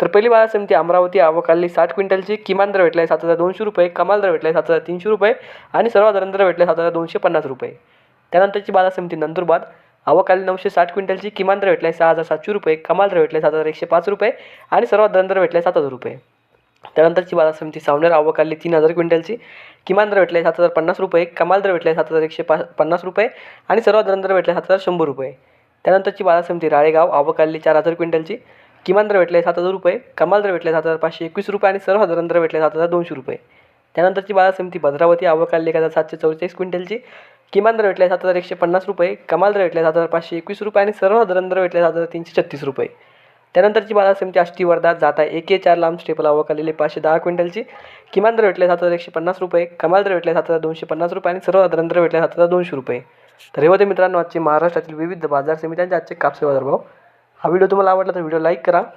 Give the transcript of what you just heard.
तर पहिली बाजार समिती अमरावती आवकाली साठ क्विंटलची किमान दर भेटला आहे सात हजार दोनशे रुपये कमाल दर भेटला आहे सात हजार तीनशे रुपये आणि सर्वसाधारण दर भेटला आहे सात हजार दोनशे पन्नास रुपये. त्यानंतरची बाजार समिती नंदुरबार अवकाली नऊशे साठ क्विंटलची किमान दर भेटला आहे सहा हजार सातशे रुपये कमाल दर भेटला आहे सात हजार एकशे पाच रुपये आणि सर्वसाधारण दर भेटला आहे सात हजार रुपये. त्यानंतरची बाजार समिती सावनेर आवकाली तीन हजार क्विंटलची किमान दर भेटला आहे सात हजार पन्नास रुपये कमाल दर भेटला आहे सात हजार एकशे पा पन्नास रुपये आणि सर्वसाधारण दर भेटला आहे सात हजार शंभर रुपये. त्यानंतरची बाजार समिती राळेगाव आवकाली चार हजार क्विंटलची किमान दर भेटले सात हजार रुपये कमाल दर भेटले सात हजार पाचशे एकवीस रुपये आणि सर्वसाधारण दर भेटले सात हजार दोनशे रुपये. त्यानंतरची बाजार समिती भद्रावती आवकाली एक हजार सातशे चौवेचाळीस क्विंटलची. किमान दर भेटले सात हजार एकशे पन्नास रुपये कमाल दर भेटले सात हजार पाचशे एकवीस रुपये आणि सर्वसाधारण दर भेटले सात हजार तीनशे छत्तीस रुपये. त्यानंतरची बाजार समिती आष्टी वर्धा जाता एक चार लांब स्टेपल आवकालेले पाचशे दहा क्विंटलची. किमान दर भेटले सात हजार एकशे पन्नास रुपये कमाल दर भेटले सात हजार दोनशे पन्नास रुपये आणि सर्वसाधारण दर भेटले सात हजार दोनशे रुपये. तर हे होते मित्रांनो आजचे महाराष्ट्रातील विविध बाजार समित्यांचे आजचे कापसे बाजारभाव. हा व्हिडिओ तुम्हाला आवडला तर व्हिडिओ लाईक करा.